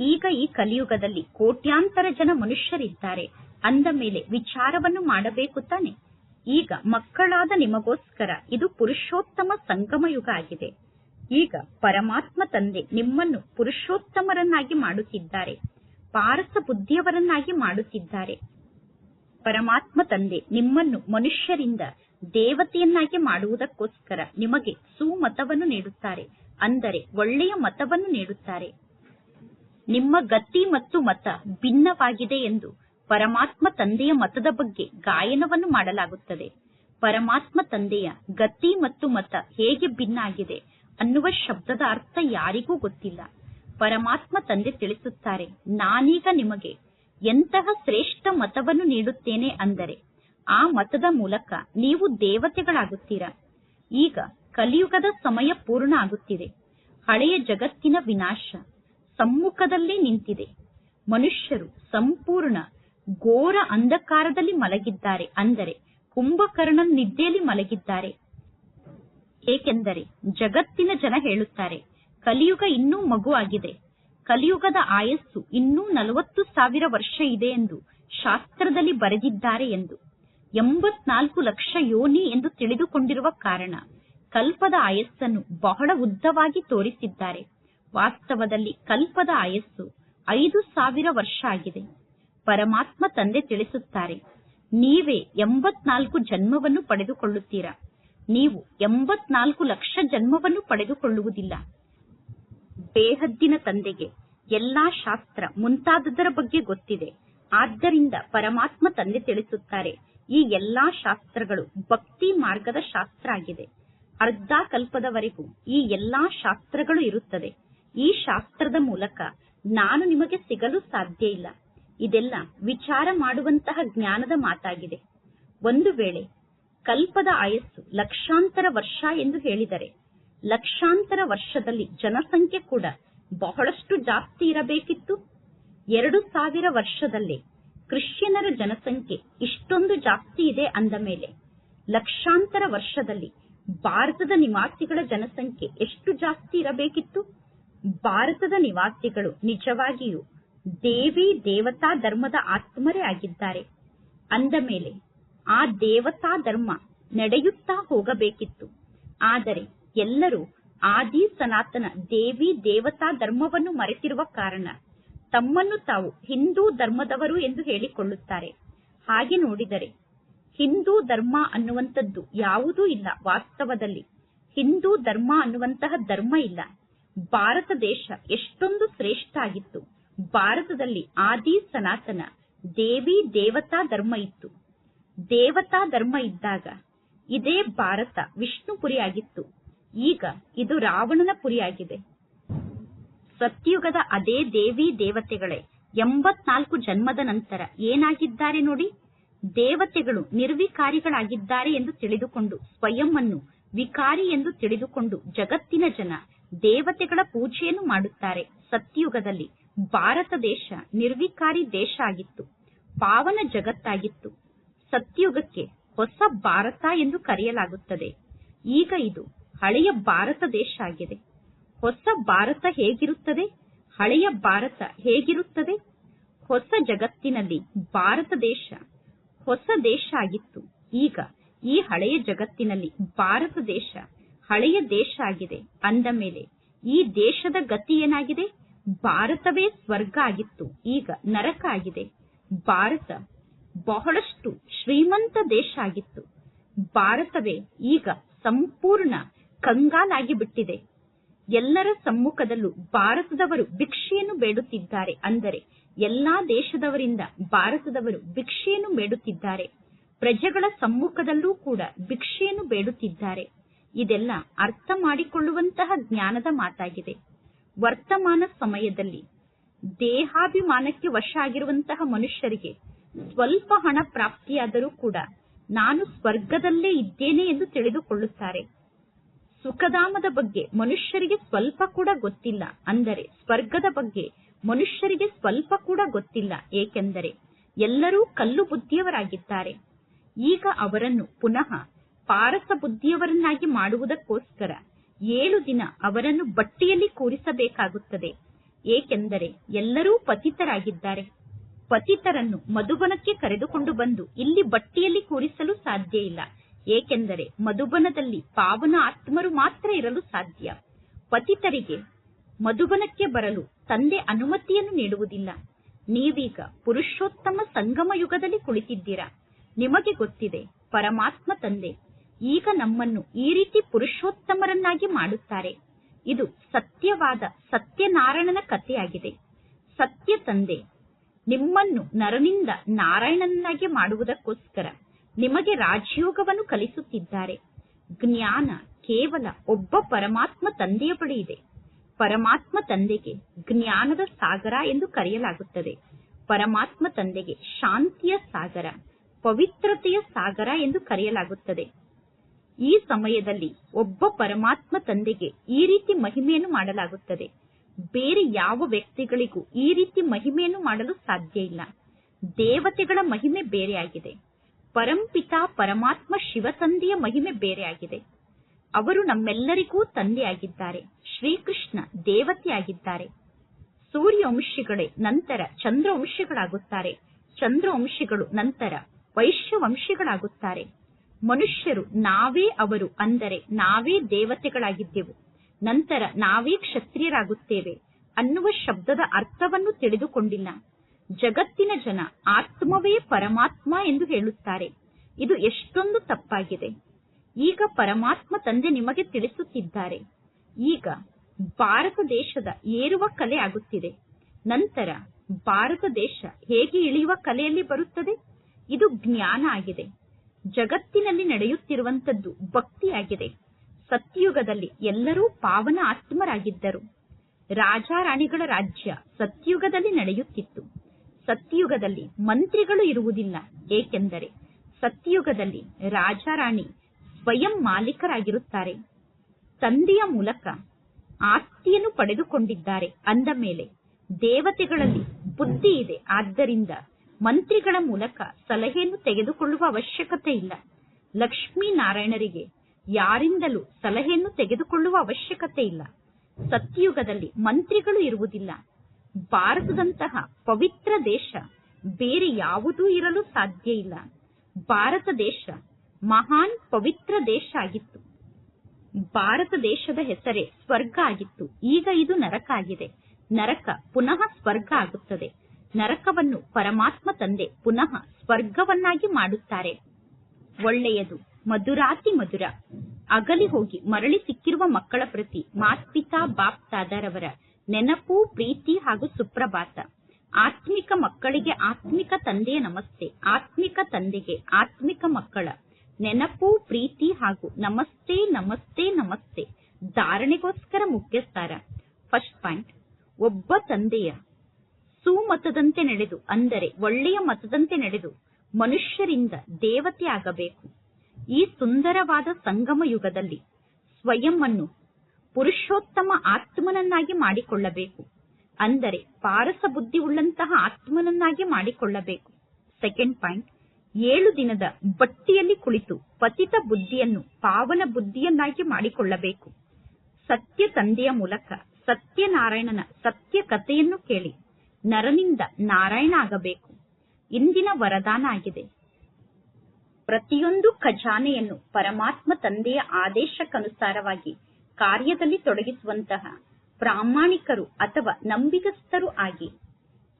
ಈಗ ಈ ಕಲಿಯುಗದಲ್ಲಿ ಕೋಟ್ಯಾಂತರ ಜನ ಮನುಷ್ಯರಿದ್ದಾರೆ. ಅಂದ ಮೇಲೆ ವಿಚಾರವನ್ನು ಮಾಡಬೇಕು ತಾನೆ. ಈಗ ಮಕ್ಕಳಾದ ನಿಮಗೋಸ್ಕರ ಇದು ಪುರುಷೋತ್ತಮ ಸಂಗಮ ಯುಗ ಆಗಿದೆ. ಈಗ ಪರಮಾತ್ಮ ತಂದೆ ನಿಮ್ಮನ್ನು ಪುರುಷೋತ್ತಮರನ್ನಾಗಿ ಮಾಡುತ್ತಿದ್ದಾರೆ. ಪಾರಸ ಬುದ್ಧಿಯವರನ್ನಾಗಿ ಮಾಡುತ್ತಿದ್ದಾರೆ. ಪರಮಾತ್ಮ ತಂದೆ ನಿಮ್ಮನ್ನು ಮನುಷ್ಯರಿಂದ ದೇವತೆಯನ್ನಾಗಿ ಮಾಡುವುದಕ್ಕೋಸ್ಕರ ನಿಮಗೆ ಸುಮತವನ್ನು ನೀಡುತ್ತಾರೆ. ಅಂದರೆ ಒಳ್ಳೆಯ ಮತವನ್ನು ನೀಡುತ್ತಾರೆ. ನಿಮ್ಮ ಗತಿ ಮತ್ತು ಮತ ಭಿನ್ನವಾಗಿದೆ ಎಂದು ಪರಮಾತ್ಮ ತಂದೆಯ ಮತದ ಬಗ್ಗೆ ಗಾಯನವನ್ನು ಮಾಡಲಾಗುತ್ತದೆ. ಪರಮಾತ್ಮ ತಂದೆಯ ಗತಿ ಮತ್ತು ಮತ ಹೇಗೆ ಭಿನ್ನ ಆಗಿದೆ ಅನ್ನುವ ಶಬ್ದದ ಅರ್ಥ ಯಾರಿಗೂ ಗೊತ್ತಿಲ್ಲ. ಪರಮಾತ್ಮ ತಂದೆ ತಿಳಿಸುತ್ತಾರೆ, ನಾನೀಗ ನಿಮಗೆ ಎಂತಹ ಶ್ರೇಷ್ಠ ಮತವನ್ನು ನೀಡುತ್ತೇನೆ ಅಂದರೆ ಆ ಮತದ ಮೂಲಕ ನೀವು ದೇವತೆಗಳಾಗುತ್ತೀರಾ? ಈಗ ಕಲಿಯುಗದ ಸಮಯ ಪೂರ್ಣ ಆಗುತ್ತಿದೆ. ಹಳೆಯ ಜಗತ್ತಿನ ವಿನಾಶ ಸಮ್ಮುಖದಲ್ಲೇ ನಿಂತಿದೆ. ಮನುಷ್ಯರು ಸಂಪೂರ್ಣ ಘೋರ ಅಂಧಕಾರದಲ್ಲಿ ಮಲಗಿದ್ದಾರೆ ಅಂದರೆ ಕುಂಭಕರ್ಣನ ನಿದ್ದೆಯಲ್ಲಿ ಮಲಗಿದ್ದಾರೆ. ಏಕೆಂದರೆ ಜಗತ್ತಿನ ಜನ ಹೇಳುತ್ತಾರೆ, ಕಲಿಯುಗ ಇನ್ನೂ ಮಗುವಾಗಿದೆ. ಕಲಿಯುಗದ ಆಯಸ್ಸು ಇನ್ನೂ ನಲವತ್ತು ಸಾವಿರ ವರ್ಷ ಇದೆ ಎಂದು ಶಾಸ್ತ್ರದಲ್ಲಿ ಬರೆದಿದ್ದಾರೆ ಎಂದು. ಎಂಬತ್ನಾಲ್ಕು ಲಕ್ಷ ಯೋನಿ ಎಂದು ತಿಳಿದುಕೊಂಡಿರುವ ಕಾರಣ ಕಲ್ಪದ ಆಯಸ್ಸನ್ನು ಬಹಳ ಉದ್ದವಾಗಿ ತೋರಿಸಿದ್ದಾರೆ. ವಾಸ್ತವದಲ್ಲಿ ಕಲ್ಪದ ಆಯಸ್ಸು ಐದು ಸಾವಿರ ವರ್ಷ ಆಗಿದೆ. ಪರಮಾತ್ಮ ತಂದೆ ತಿಳಿಸುತ್ತಾರೆ, ನೀವೇ ಎಂಬತ್ನಾಲ್ಕು ಜನ್ಮವನ್ನು ಪಡೆದುಕೊಳ್ಳುತ್ತೀರಾ? ನೀವು ಎಂಬತ್ನಾಲ್ಕು ಲಕ್ಷ ಜನ್ಮವನ್ನು ಪಡೆದುಕೊಳ್ಳುವುದಿಲ್ಲ. ಬೇಹದ್ದಿನ ತಂದೆಗೆ ಎಲ್ಲಾ ಶಾಸ್ತ್ರ ಮುಂತಾದದರ ಬಗ್ಗೆ ಗೊತ್ತಿದೆ. ಆದ್ದರಿಂದ ಪರಮಾತ್ಮ ತಂದೆ ತಿಳಿಸುತ್ತಾರೆ, ಈ ಎಲ್ಲಾ ಶಾಸ್ತ್ರಗಳು ಭಕ್ತಿ ಮಾರ್ಗದ ಶಾಸ್ತ್ರ ಆಗಿದೆ. ಅರ್ಧ ಕಲ್ಪದವರೆಗೂ ಈ ಎಲ್ಲಾ ಶಾಸ್ತ್ರಗಳು ಇರುತ್ತದೆ. ಈ ಶಾಸ್ತ್ರದ ಮೂಲಕ ನಾನು ನಿಮಗೆ ಸಿಗಲು ಸಾಧ್ಯ ಇಲ್ಲ. ಇದೆಲ್ಲ ವಿಚಾರ ಮಾಡುವಂತಹ ಜ್ಞಾನದ ಮಾತಾಗಿದೆ. ಒಂದು ವೇಳೆ ಕಲ್ಪದ ಆಯಸ್ಸು ಲಕ್ಷಾಂತರ ವರ್ಷ ಎಂದು ಹೇಳಿದರೆ ಲಕ್ಷಾಂತರ ವರ್ಷದಲ್ಲಿ ಜನಸಂಖ್ಯೆ ಕೂಡ ಬಹಳಷ್ಟು ಜಾಸ್ತಿ ಇರಬೇಕಿತ್ತು. ಎರಡು ಸಾವಿರ ವರ್ಷದಲ್ಲೇ ಕ್ರಿಶ್ಚಿಯನರ ಜನಸಂಖ್ಯೆ ಇಷ್ಟೊಂದು ಜಾಸ್ತಿ ಇದೆ ಅಂದ ಮೇಲೆ ಲಕ್ಷಾಂತರ ವರ್ಷದಲ್ಲಿ ಭಾರತದ ನಿವಾಸಿಗಳ ಜನಸಂಖ್ಯೆ ಎಷ್ಟು ಜಾಸ್ತಿ ಇರಬೇಕಿತ್ತು? ಭಾರತದ ನಿವಾಸಿಗಳು ನಿಜವಾಗಿಯೂ ದೇವಿ ದೇವತಾ ಧರ್ಮದ ಆತ್ಮರೇ ಆಗಿದ್ದಾರೆ. ಅಂದ ಮೇಲೆ ಆ ದೇವತಾ ಧರ್ಮ ನಡೆಯುತ್ತಾ ಹೋಗಬೇಕಿತ್ತು. ಆದರೆ ಎಲ್ಲರೂ ಆದಿ ಸನಾತನ ದೇವಿ ದೇವತಾ ಧರ್ಮವನ್ನು ಮರೆತಿರುವ ಕಾರಣ ತಮ್ಮನ್ನು ತಾವು ಹಿಂದೂ ಧರ್ಮದವರು ಎಂದು ಹೇಳಿಕೊಳ್ಳುತ್ತಾರೆ. ಹಾಗೆ ನೋಡಿದರೆ ಹಿಂದೂ ಧರ್ಮ ಅನ್ನುವಂಥದ್ದು ಯಾವುದೂ ಇಲ್ಲ ವಾಸ್ತವದಲ್ಲಿ. ಹಿಂದೂ ಧರ್ಮ ಅನ್ನುವಂತಹ ಧರ್ಮ ಇಲ್ಲ. ಭಾರತ ದೇಶ ಎಷ್ಟೊಂದು ಶ್ರೇಷ್ಠ ಆಗಿತ್ತು. ಭಾರತದಲ್ಲಿ ಆದಿ ಸನಾತನ ದೇವಿ ದೇವತಾ ಧರ್ಮ ಇತ್ತು. ದೇವತಾ ಧರ್ಮ ಇದ್ದಾಗ ಇದೇ ಭಾರತ ವಿಷ್ಣುಪುರಿ ಆಗಿತ್ತು ಈಗ ಇದು ರಾವಣನ ಪುರಿಯಾಗಿದೆ. ಸತ್ಯುಗದ ಅದೇ ದೇವಿ ದೇವತೆಗಳೇ, ಎಂಬತ್ನಾಲ್ಕು ಜನ್ಮದ ನಂತರ ಏನಾಗಿದ್ದಾರೆ ನೋಡಿ? ದೇವತೆಗಳು ನಿರ್ವಿಕಾರಿಗಳಾಗಿದ್ದಾರೆ ಎಂದು ತಿಳಿದುಕೊಂಡು ಸ್ವಯಂ ಅನ್ನು ವಿಕಾರಿ ಎಂದು ತಿಳಿದುಕೊಂಡು ಜಗತ್ತಿನ ಜನ ದೇವತೆಗಳ ಪೂಜೆಯನ್ನು ಮಾಡುತ್ತಾರೆ. ಸತ್ಯುಗದಲ್ಲಿ ಭಾರತ ದೇಶ ನಿರ್ವಿಕಾರಿ ದೇಶ ಆಗಿತ್ತು, ಪಾವನ ಜಗತ್ತಾಗಿತ್ತು. ಸತ್ಯುಗಕ್ಕೆ ಹೊಸ ಭಾರತ ಎಂದು ಕರೆಯಲಾಗುತ್ತದೆ. ಈಗ ಇದು ಹಳೆಯ ಭಾರತ ದೇಶ ಆಗಿದೆ. ಹೊಸ ಭಾರತ ಹೇಗಿರುತ್ತದೆ? ಹಳೆಯ ಭಾರತ ಹೇಗಿರುತ್ತದೆ? ಹೊಸ ಜಗತ್ತಿನಲ್ಲಿ ಭಾರತ ದೇಶ, ಹೊಸ ದೇಶ ಆಗಿತ್ತು. ಈಗ ಈ ಹಳೆಯ ಜಗತ್ತಿನಲ್ಲಿ ಭಾರತ ದೇಶ, ಹಳೆಯ ದೇಶ ಆಗಿದೆ ಅಂದ ಮೇಲೆ ಈ ದೇಶದ ಗತಿ ಏನಾಗಿದೆ? ಭಾರತವೇ ಸ್ವರ್ಗ ಆಗಿತ್ತು, ಈಗ ನರಕ ಆಗಿದೆ. ಭಾರತ ಬಹಳಷ್ಟು ಶ್ರೀಮಂತ ದೇಶ ಆಗಿತ್ತು. ಭಾರತವೇ ಈಗ ಸಂಪೂರ್ಣ ಕಂಗಾಲಾಗಿ ಬಿಟ್ಟಿದೆ ಎಲ್ಲರ ಸಮ್ಮುಖದಲ್ಲೂ ಭಾರತದವರು ಭಿಕ್ಷೆಯನ್ನು ಬೇಡುತ್ತಿದ್ದಾರೆ ಅಂದರೆ ಎಲ್ಲಾ ದೇಶದವರಿಂದ ಭಾರತದವರು ಭಿಕ್ಷೆಯನ್ನು ಬೇಡುತ್ತಿದ್ದಾರೆ. ಪ್ರಜೆಗಳ ಸಮ್ಮುಖದಲ್ಲೂ ಕೂಡ ಭಿಕ್ಷೆಯನ್ನು ಬೇಡುತ್ತಿದ್ದಾರೆ. ಇದೆಲ್ಲ ಅರ್ಥ ಮಾಡಿಕೊಳ್ಳುವಂತಹ ಜ್ಞಾನದ ಮಾತಾಗಿದೆ. ವರ್ತಮಾನ ಸಮಯದಲ್ಲಿ ದೇಹಾಭಿಮಾನಕ್ಕೆ ವಶ ಆಗಿರುವಂತಹ ಮನುಷ್ಯರಿಗೆ ಸ್ವಲ್ಪ ಹಣ ಪ್ರಾಪ್ತಿಯಾದರೂ ಕೂಡ ನಾನು ಸ್ವರ್ಗದಲ್ಲೇ ಇದ್ದೇನೆ ಎಂದು ತಿಳಿದುಕೊಳ್ಳುತ್ತಾರೆ. ಸುಖಧಾಮದ ಬಗ್ಗೆ ಮನುಷ್ಯರಿಗೆ ಸ್ವಲ್ಪ ಕೂಡ ಗೊತ್ತಿಲ್ಲ ಅಂದರೆ ಸ್ವರ್ಗದ ಬಗ್ಗೆ ಮನುಷ್ಯರಿಗೆ ಸ್ವಲ್ಪ ಕೂಡ ಗೊತ್ತಿಲ್ಲ. ಏಕೆಂದರೆ ಎಲ್ಲರೂ ಕಲ್ಲು ಬುದ್ಧಿಯವರಾಗಿದ್ದಾರೆ. ಈಗ ಅವರನ್ನು ಪುನಃ ಪಾರಸ ಬುದ್ಧಿಯವರನ್ನಾಗಿ ಮಾಡುವುದಕ್ಕೋಸ್ಕರ ಏಳು ದಿನ ಅವರನ್ನು ಬಟ್ಟಿಯಲ್ಲಿ ಕೂರಿಸಬೇಕಾಗುತ್ತದೆ. ಏಕೆಂದರೆ ಎಲ್ಲರೂ ಪತಿತರಾಗಿದ್ದಾರೆ. ಪತಿತರನ್ನು ಮಧುಬನಕ್ಕೆ ಕರೆದುಕೊಂಡು ಬಂದು ಇಲ್ಲಿ ಬಟ್ಟಿಯಲ್ಲಿ ಕೂರಿಸಲು ಸಾಧ್ಯ ಇಲ್ಲ. ಏಕೆಂದರೆ ಮಧುಬನದಲ್ಲಿ ಪಾವನ ಆತ್ಮರು ಮಾತ್ರ ಇರಲು ಸಾಧ್ಯ. ಪತಿತರಿಗೆ ಮಧುಬನಕ್ಕೆ ಬರಲು ತಂದೆ ಅನುಮತಿಯನ್ನು ನೀಡುವುದಿಲ್ಲ. ನೀವೀಗ ಪುರುಷೋತ್ತಮ ಸಂಗಮ ಯುಗದಲ್ಲಿ ಕುಳಿತಿದ್ದೀರಾ? ನಿಮಗೆ ಗೊತ್ತಿದೆ, ಪರಮಾತ್ಮ ತಂದೆ ಈಗ ನಮ್ಮನ್ನು ಈ ರೀತಿ ಪುರುಷೋತ್ತಮರನ್ನಾಗಿ ಮಾಡುತ್ತಾರೆ. ಇದು ಸತ್ಯವಾದ ಸತ್ಯನಾರಾಯಣನ ಕಥೆಯಾಗಿದೆ. ಸತ್ಯ ತಂದೆ, ನಿಮ್ಮನ್ನು ನರನಿಂದ ನಾರಾಯಣನನ್ನಾಗಿ ಮಾಡುವುದಕ್ಕೋಸ್ಕರ. ನಿಮಗೆ ರಾಜಯೋಗವನ್ನು ಕಲಿಸುತ್ತಿದ್ದಾರೆ. ಜ್ಞಾನ ಕೇವಲ ಒಬ್ಬ ಪರಮಾತ್ಮ ತಂದೆಯ ಬಳಿ ಇದೆ. ಪರಮಾತ್ಮ ತಂದೆಗೆ ಜ್ಞಾನದ ಸಾಗರ ಎಂದು ಕರೆಯಲಾಗುತ್ತದೆ. ಪರಮಾತ್ಮ ತಂದೆಗೆ ಶಾಂತಿಯ ಸಾಗರ, ಪವಿತ್ರತೆಯ ಸಾಗರ ಎಂದು ಕರೆಯಲಾಗುತ್ತದೆ. ಈ ಸಮಯದಲ್ಲಿ ಒಬ್ಬ ಪರಮಾತ್ಮ ತಂದೆಗೆ ಈ ರೀತಿ ಮಹಿಮೆಯನ್ನು ಮಾಡಲಾಗುತ್ತದೆ. ಬೇರೆ ಯಾವ ವ್ಯಕ್ತಿಗಳಿಗೂ ಈ ರೀತಿ ಮಹಿಮೆಯನ್ನು ಮಾಡಲು ಸಾಧ್ಯ ಇಲ್ಲ. ದೇವತೆಗಳ ಮಹಿಮೆ ಬೇರೆಯಾಗಿದೆ. ಪರಂಪಿತ ಪರಮಾತ್ಮ ಶಿವಸಂಧಿಯ ಮಹಿಮೆ ಬೇರೆಯಾಗಿದೆ. ಅವರು ನಮ್ಮೆಲ್ಲರಿಗೂ ತಂದೆಯಾಗಿದ್ದಾರೆ. ಶ್ರೀಕೃಷ್ಣ ದೇವತೆಯಾಗಿದ್ದಾರೆ ಸೂರ್ಯವಂಶಿಗಳೇ ನಂತರ ಚಂದ್ರವಂಶಿಗಳಾಗುತ್ತಾರೆ. ಚಂದ್ರವಂಶಿಗಳು ನಂತರ ವೈಶ್ಯವಂಶಿಗಳಾಗುತ್ತಾರೆ. ಮನುಷ್ಯರು ನಾವೇ ಅವರು ಅಂದರೆ ನಾವೇ ದೇವತೆಗಳಾಗಿದ್ದೆವು. ನಂತರ ನಾವೇ ಕ್ಷತ್ರಿಯರಾಗುತ್ತೇವೆ ಅನ್ನುವ ಶಬ್ದದ ಅರ್ಥವನ್ನು ತಿಳಿದುಕೊಂಡಿಲ್ಲ. ಜಗತ್ತಿನ ಜನ ಆತ್ಮವೇ ಪರಮಾತ್ಮ ಎಂದು ಹೇಳುತ್ತಾರೆ. ಇದು ಎಷ್ಟೊಂದು ತಪ್ಪಾಗಿದೆ. ಈಗ ಪರಮಾತ್ಮ ತಂದೆ ನಿಮಗೆ ತಿಳಿಸುತ್ತಿದ್ದಾರೆ. ಈಗ ಭಾರತ ದೇಶದ ಏರುವ ಕಲೆ ಆಗುತ್ತಿದೆ. ನಂತರ ಭಾರತ ದೇಶ ಹೇಗೆ ಇಳಿಯುವ ಕಲೆಯಲ್ಲಿ ಬರುತ್ತದೆ? ಇದು ಜ್ಞಾನ ಆಗಿದೆ. ಜಗತ್ತಿನಲ್ಲಿ ನಡೆಯುತ್ತಿರುವಂತದ್ದು ಭಕ್ತಿಯಾಗಿದೆ. ಸತ್ಯುಗದಲ್ಲಿ ಎಲ್ಲರೂ ಪಾವನ ಆತ್ಮರಾಗಿದ್ದರು. ರಾಜಾರಾಣಿಗಳ ರಾಜ್ಯ ಸತ್ಯುಗದಲ್ಲಿ ನಡೆಯುತ್ತಿತ್ತು. ಸತ್ಯುಗದಲ್ಲಿ ಮಂತ್ರಿಗಳು ಇರುವುದಿಲ್ಲ. ಏಕೆಂದರೆ ಸತ್ಯುಗದಲ್ಲಿ ರಾಜಾರಾಣಿ ಸ್ವಯಂ ಮಾಲೀಕರಾಗಿರುತ್ತಾರೆ. ತಂದೆಯ ಮೂಲಕ ಆಸ್ತಿಯನ್ನು ಪಡೆದುಕೊಂಡಿದ್ದಾರೆ. ಅಂದ ಮೇಲೆ ದೇವತೆಗಳಲ್ಲಿ ಬುದ್ಧಿ ಇದೆ. ಆದ್ದರಿಂದ ಮಂತ್ರಿಗಳ ಮೂಲಕ ಸಲಹೆಯನ್ನು ತೆಗೆದುಕೊಳ್ಳುವ ಅವಶ್ಯಕತೆ ಇಲ್ಲ. ಲಕ್ಷ್ಮೀನಾರಾಯಣರಿಗೆ ಯಾರಿಂದಲೂ ಸಲಹೆಯನ್ನು ತೆಗೆದುಕೊಳ್ಳುವ ಅವಶ್ಯಕತೆ ಇಲ್ಲ. ಸತ್ಯಯುಗದಲ್ಲಿ ಮಂತ್ರಿಗಳು ಇರುವುದಿಲ್ಲ. ಭಾರತದಂತಹ ಪವಿತ್ರ ದೇಶ ಬೇರೆ ಯಾವುದೂ ಇರಲು ಸಾಧ್ಯ ಇಲ್ಲ. ಭಾರತ ದೇಶ ಮಹಾನ್ ಪವಿತ್ರ ದೇಶ ಆಗಿತ್ತು. ಭಾರತ ದೇಶದ ಹೆಸರೇ ಸ್ವರ್ಗ ಆಗಿತ್ತು. ಈಗ ಇದು ನರಕ ಆಗಿದೆ. ನರಕ ಪುನಃ ಸ್ವರ್ಗ ಆಗುತ್ತದೆ. ನರಕವನ್ನು ಪರಮಾತ್ಮ ತಂದೆ ಪುನಃ ಸ್ವರ್ಗವನ್ನಾಗಿ ಮಾಡುತ್ತಾರೆ. ಒಳ್ಳೆಯದು, ಮಧುರಾತಿ ಮಧುರ. ಅಗಲಿ ಹೋಗಿ ಮರಳಿ ಸಿಕ್ಕಿರುವ ಮಕ್ಕಳ ಪ್ರತಿ ಮಾತ್ಪಿತಾ ಬಾಪ್ ದಾದಾರವರ ನೆನಪು, ಪ್ರೀತಿ ಹಾಗೂ ಸುಪ್ರಭಾತ. ಆತ್ಮಿಕ ಮಕ್ಕಳಿಗೆ ಆತ್ಮಿಕ ತಂದೆಯ ನಮಸ್ತೆ, ಆತ್ಮಿಕ ತಂದೆಗೆ ಆತ್ಮಿಕ ಮಕ್ಕಳ. ನೆನಪು, ಪ್ರೀತಿ ಹಾಗೂ ನಮಸ್ತೆ ನಮಸ್ತೆ ನಮಸ್ತೆ. ಧಾರಣೆಗೋಸ್ಕರ ಮುಖ್ಯಸ್ಥಾರ. ಫಸ್ಟ್ ಪಾಯಿಂಟ್ ಒಬ್ಬ ತಂದೆಯ ಸುಮತದಂತೆ ನಡೆದು, ಅಂದರೆ ಒಳ್ಳೆಯ ಮತದಂತೆ ನಡೆದು ಮನುಷ್ಯರಿಂದ ದೇವತೆ ಆಗಬೇಕು. ಈ ಸುಂದರವಾದ ಸಂಗಮ ಯುಗದಲ್ಲಿ ಸ್ವಯಂ ಅನ್ನು ಪುರುಷೋತ್ತಮ ಆತ್ಮನನ್ನಾಗಿ ಮಾಡಿಕೊಳ್ಳಬೇಕು. ಅಂದರೆ ಪಾರಸ ಬುದ್ಧಿ ಉಳ್ಳಂತಹ ಆತ್ಮನನ್ನಾಗಿ ಮಾಡಿಕೊಳ್ಳಬೇಕು. ಸೆಕೆಂಡ್ ಪಾಯಿಂಟ್ ಏಳು ದಿನದ ಬಟ್ಟಿಯಲ್ಲಿ ಕುಳಿತು ಪತಿತ ಬುದ್ಧಿಯನ್ನು ಪಾವನ ಬುದ್ಧಿಯನ್ನಾಗಿ ಮಾಡಿಕೊಳ್ಳಬೇಕು. ಸತ್ಯ ತಂದೆಯ ಮೂಲಕ ಸತ್ಯನಾರಾಯಣನ ಸತ್ಯ ಕಥೆಯನ್ನು ಕೇಳಿ ನರನಿಂದ ನಾರಾಯಣ ಆಗಬೇಕು. ಇಂದಿನ ವರದಾನ ಆಗಿದೆ. ಪ್ರತಿಯೊಂದು ಖಜಾನೆಯನ್ನು ಪರಮಾತ್ಮ ತಂದೆಯ ಆದೇಶಕ್ಕನುಸಾರವಾಗಿ ಕಾರ್ಯದಲ್ಲಿ ತೊಡಗಿಸುವಂತಹ ಪ್ರಾಮಾಣಿಕರು ಅಥವಾ ನಂಬಿಗಸ್ತರು ಆಗಿ.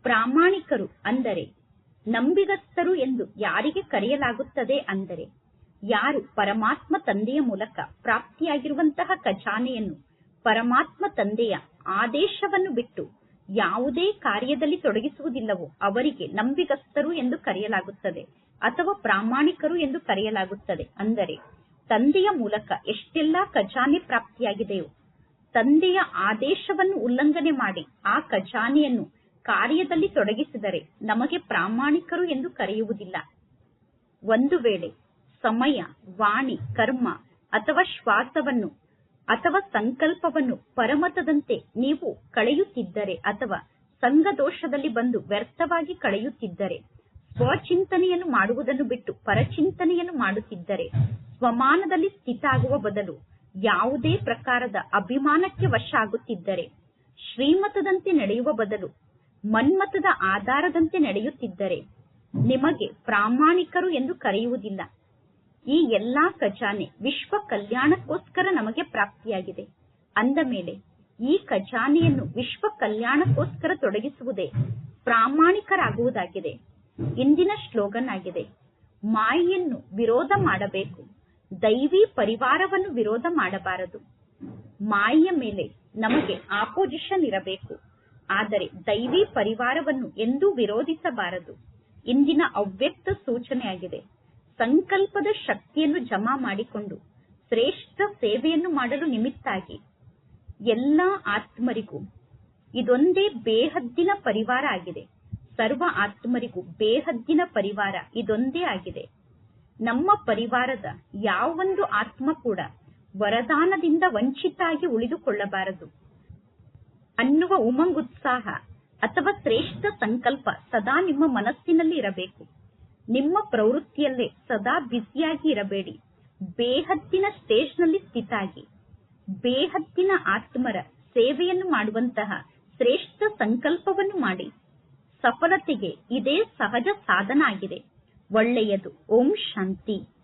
ಪ್ರಾಮಾಣಿಕರು ಅಂದರೆ ನಂಬಿಗಸ್ತರು ಎಂದು ಯಾರಿಗೆ ಕರೆಯಲಾಗುತ್ತದೆ ಅಂದರೆ ಯಾರು ಪರಮಾತ್ಮ ತಂದೆಯ ಮೂಲಕ ಪ್ರಾಪ್ತಿಯಾಗಿರುವಂತಹ ಖಜಾನೆಯನ್ನು ಪರಮಾತ್ಮ ತಂದೆಯ ಆದೇಶವನ್ನು ಬಿಟ್ಟು ಯಾವುದೇ ಕಾರ್ಯದಲ್ಲಿ ತೊಡಗಿಸುವುದಿಲ್ಲವೋ ಅವರಿಗೆ ನಂಬಿಗಸ್ತರು ಎಂದು ಕರೆಯಲಾಗುತ್ತದೆ ಅಥವಾ ಪ್ರಾಮಾಣಿಕರು ಎಂದು ಕರೆಯಲಾಗುತ್ತದೆ. ಅಂದರೆ ತಂದೆಯ ಮೂಲಕ ಎಷ್ಟೆಲ್ಲಾ ಖಜಾನೆ ಪ್ರಾಪ್ತಿಯಾಗಿದೆಯೋ, ತಂದೆಯ ಆದೇಶವನ್ನು ಉಲ್ಲಂಘನೆ ಮಾಡಿ ಆ ಖಜಾನೆಯನ್ನು ಕಾರ್ಯದಲ್ಲಿ ತೊಡಗಿಸಿದರೆ ನಮಗೆ ಪ್ರಾಮಾಣಿಕರು ಎಂದು ಕರೆಯುವುದಿಲ್ಲ. ಒಂದು ವೇಳೆ ಸಮಯ, ವಾಣಿ, ಕರ್ಮ ಅಥವಾ ಶ್ವಾಸವನ್ನು ಅಥವಾ ಸಂಕಲ್ಪವನ್ನು ಪರಮತದಂತೆ ನೀವು ಕಳೆಯುತ್ತಿದ್ದರೆ ಅಥವಾ ಸಂಘದೋಷದಲ್ಲಿ ಬಂದು ವ್ಯರ್ಥವಾಗಿ ಕಳೆಯುತ್ತಿದ್ದರೆ, ಸ್ವಚಿಂತನೆಯನ್ನು ಮಾಡುವುದನ್ನು ಬಿಟ್ಟು ಪರಚಿಂತನೆಯನ್ನು ಮಾಡುತ್ತಿದ್ದರೆ ಸ್ವಮಾನದಲ್ಲಿ ಸ್ಥಿತಾಗುವ ಬದಲು ಯಾವುದೇ ಪ್ರಕಾರದ ಅಭಿಮಾನಕ್ಕೆ ವಶ ಆಗುತ್ತಿದ್ದರೆ ಶ್ರೀಮತದಂತೆ ನಡೆಯುವ ಬದಲು ಮನ್ಮತದ ಆಧಾರದಂತೆ ನಡೆಯುತ್ತಿದ್ದರೆ ನಿಮಗೆ ಪ್ರಾಮಾಣಿಕರು ಎಂದು ಕರೆಯುವುದಿಲ್ಲ. ಈ ಎಲ್ಲಾ ಖಜಾನೆ ವಿಶ್ವ ಕಲ್ಯಾಣಕ್ಕೋಸ್ಕರ ನಮಗೆ ಪ್ರಾಪ್ತಿಯಾಗಿದೆ. ಅಂದ ಮೇಲೆ ಈ ಖಜಾನೆಯನ್ನು ವಿಶ್ವ ಕಲ್ಯಾಣಕ್ಕೋಸ್ಕರ ತೊಡಗಿಸುವುದೇ ಪ್ರಾಮಾಣಿಕರಾಗುವುದಾಗಿದೆ. ಇಂದಿನ ಶ್ಲೋಗನ್ ಆಗಿದೆ ಮಾಯೆಯನ್ನು ವಿರೋಧ ಮಾಡಬೇಕು. ದೈವಿ ಪರಿವಾರವನ್ನು ವಿರೋಧ ಮಾಡಬಾರದು. ಮಾಯೆಯ ಮೇಲೆ ನಮಗೆ ಆಪೋಸಿಷನ್ ಇರಬೇಕು. ಆದರೆ ದೈವಿ ಪರಿವಾರವನ್ನು ಎಂದೂ ವಿರೋಧಿಸಬಾರದು. ಇಂದಿನ ಅವ್ಯಕ್ತ ಸೂಚನೆಯಾಗಿದೆ. ಸಂಕಲ್ಪದ ಶಕ್ತಿಯನ್ನು ಜಮಾ ಮಾಡಿಕೊಂಡು ಶ್ರೇಷ್ಠ ಸೇವೆಯನ್ನು ಮಾಡಲು ನಿಮಿತ್ತಾಗಿ ಎಲ್ಲ ಆತ್ಮರಿಗೂ ಇದೊಂದೇ ಬೇಹದ್ದಿನ ಪರಿವಾರ ಆಗಿದೆ. ಸರ್ವ ಆತ್ಮರಿಗೂ ಬೇಹದ್ದಿನ ಪರಿವಾರ ಇದೊಂದೇ ಆಗಿದೆ. ನಮ್ಮ ಪರಿವಾರದ ಯಾವೊಂದು ಆತ್ಮ ಕೂಡ ವರದಾನದಿಂದ ವಂಚಿತಾಗಿ ಉಳಿದುಕೊಳ್ಳಬಾರದು. ಅನ್ನುವ ಉಮಂಗುತ್ಸಾಹ ಅಥವಾ ಶ್ರೇಷ್ಠ ಸಂಕಲ್ಪ ಸದಾ ನಿಮ್ಮ ಮನಸ್ಸಿನಲ್ಲಿ ಇರಬೇಕು. ನಿಮ್ಮ ಪ್ರವೃತ್ತಿಯಲ್ಲೇ ಸದಾ ಬ್ಯುಸಿಯಾಗಿ ಇರಬೇಡಿ. ಬೇಹದ್ದಿನ ಸ್ಟೇಜ್ನಲ್ಲಿ ಸ್ಥಿತಾಗಿ. ಬೇಹದ್ದಿನ ಆತ್ಮರ ಸೇವೆಯನ್ನು ಮಾಡುವಂತಹ ಶ್ರೇಷ್ಠ ಸಂಕಲ್ಪವನ್ನು ಮಾಡಿ. ಸಫಲತೆಗೆ ಇದೇ ಸಹಜ ಸಾಧನ ಆಗಿದೆ. ಒಳ್ಳೆಯದು. ಓಂ ಶಾಂತಿ.